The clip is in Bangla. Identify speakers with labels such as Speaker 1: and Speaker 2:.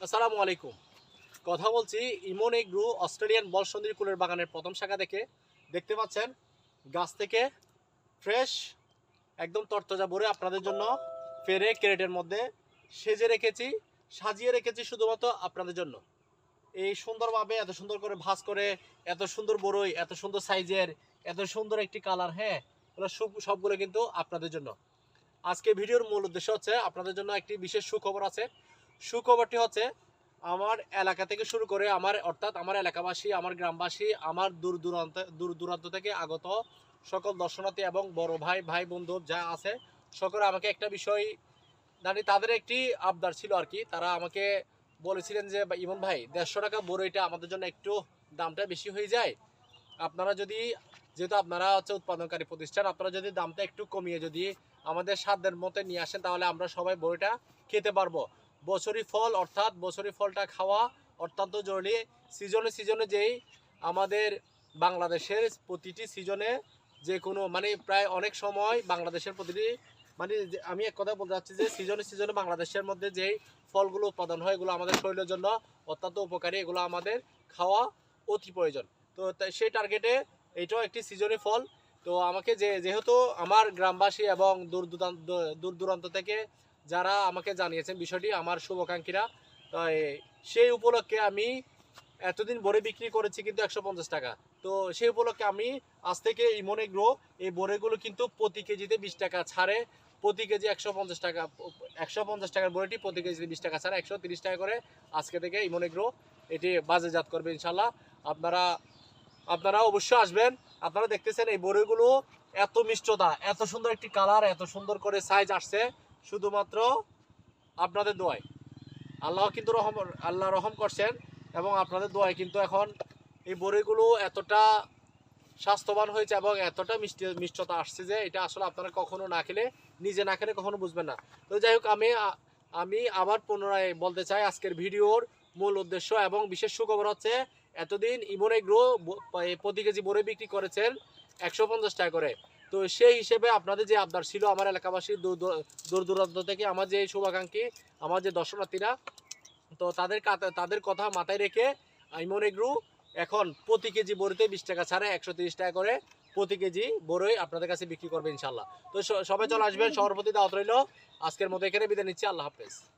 Speaker 1: আসসালামু আলাইকুম। কথা বলছি ইমন এগ্রু অস্ট্রেলিয়ান বলসন্দির কুলের বাগানের প্রথম শাখা থেকে দেখতে পাচ্ছেন, গাছ থেকে ফ্রেশ, একদম তরতজা ভরে আপনাদের জন্য ফেরে ক্যারেটের মধ্যে সেজে রেখেছি, সাজিয়ে রেখেছি শুধুমাত্র আপনাদের জন্য। এই সুন্দরভাবে এত সুন্দর করে ভাঁজ করে, এত সুন্দর বড়ই এত সুন্দর সাইজের, এত সুন্দর একটি কালার হ্যাঁ সবগুলো কিন্তু আপনাদের জন্য। আজকে ভিডিওর মূল উদ্দেশ্য হচ্ছে আপনাদের জন্য একটি বিশেষ সুখবর আছে। সুখবরটি হচ্ছে, আমার এলাকা থেকে শুরু করে আমার, অর্থাৎ আমার এলাকাবাসী, আমার গ্রামবাসী, আমার দূর দূরান্ত দূর দূরান্ত থেকে আগত সকল দর্শনার্থী এবং বড় ভাই ভাই বন্ধু যা আছে, সকলে আমাকে একটা বিষয় জানি তাদের একটি আবদার ছিল আর কি। তারা আমাকে বলেছিলেন যে ইমন ভাই, দেড়শো টাকা বড়ইটা আমাদের জন্য একটু দামটা বেশি হয়ে যায়। আপনারা যদি, যেহেতু আপনারা হচ্ছে উৎপাদনকারী প্রতিষ্ঠান, আপনারা যদি দামটা একটু কমিয়ে যদি আমাদের সাধ্যের মতো নিয়ে আসেন, তাহলে আমরা সবাই বড়িটা খেতে পারব। বছরি ফল, অর্থাৎ বছরি ফলটা খাওয়া অত্যন্ত জরুরি। সিজনে সিজনে যেই আমাদের বাংলাদেশের প্রতিটি সিজনে যে কোনো মানে প্রায় অনেক সময় বাংলাদেশের প্রতিটি মানে আমি এক কথা বলতে চাচ্ছি যে সিজনে সিজনে বাংলাদেশের মধ্যে যেই ফলগুলো উৎপাদন হয়, এগুলো আমাদের শরীরের জন্য অত্যন্ত উপকারী, এগুলো আমাদের খাওয়া অতি প্রয়োজন। তো সেই টার্গেটে এটাও একটি সিজনে ফল। তো আমাকে যে, যেহেতু আমার গ্রামবাসী এবং দূর দূরান্ত দূর দূরান্ত থেকে যারা আমাকে জানিয়েছেন বিষয়টি, আমার শুভাকাঙ্ক্ষীরা, তো সেই উপলক্ষে আমি এতদিন বড়ে বিক্রি করেছি কিন্তু একশো পঞ্চাশ টাকা। তো সেই উপলক্ষে আমি আজ থেকে ইমনে গ্রো, এই বড়েগুলো কিন্তু প্রতি কেজিতে বিশ টাকা ছাড়ে। প্রতি কেজি একশো পঞ্চাশ টাকা, একশো পঞ্চাশ টাকার বড়িটি প্রতি কেজিতে বিশ টাকা ছাড়ে, একশো তিরিশ টাকা করে আজকে থেকে ইমনে গ্রো, এটি বাজারজাত করবে ইনশাল্লাহ আপনারা আপনারা অবশ্যই আসবেন, আপনারা দেখতেছেন এই বড়িগুলো এত মিষ্টতা, এত সুন্দর একটি কালার, এত সুন্দর করে সাইজ আসছে। শুধুমাত্র আপনাদের দোয়ায় আল্লাহ কিন্তু রহম, আল্লাহ রহম করছেন এবং আপনাদের দোয়ায় কিন্তু এখন এই বড়িগুলো এতটা স্বাস্থ্যবান হয়েছে এবং এতটা মিষ্টি, মিষ্টতা আসছে যে এটা আসলে আপনারা কখনো না খেলে, নিজে না খেলে কখনো বুঝবেন না। তো যাই হোক, আমি আমি আবার পুনরায় বলতে চাই আজকের ভিডিওর মূল উদ্দেশ্য এবং বিশেষ সুখবর হচ্ছে এতদিন ইমনে গ্রো প্রতি কেজি বড়ি বিক্রি করেছেন একশো পঞ্চাশ টাকা করে। তো সেই হিসেবে আপনাদের যে আবদার ছিল আমার এলাকাবাসী দূর দূর- দূর দূরান্ত থেকে, আমার যে শুভাকাঙ্ক্ষী, আমার যে দর্শনার্থীরা, তো তাদের তাদের কথা মাথায় রেখে ইমন এগ্রু এখন প্রতি কেজি বড়িতে বিশ টাকা ছাড়ে একশো টাকা করে প্রতি কেজি বড়ই আপনাদের কাছে বিক্রি করবে ইনশাল্লাহ তো সবাই চলে আসবেন সবার প্রতি দাওয়াত রইল। আজকের মতো এখানে বিদায় নিচ্ছি, আল্লাহ হাফেজ।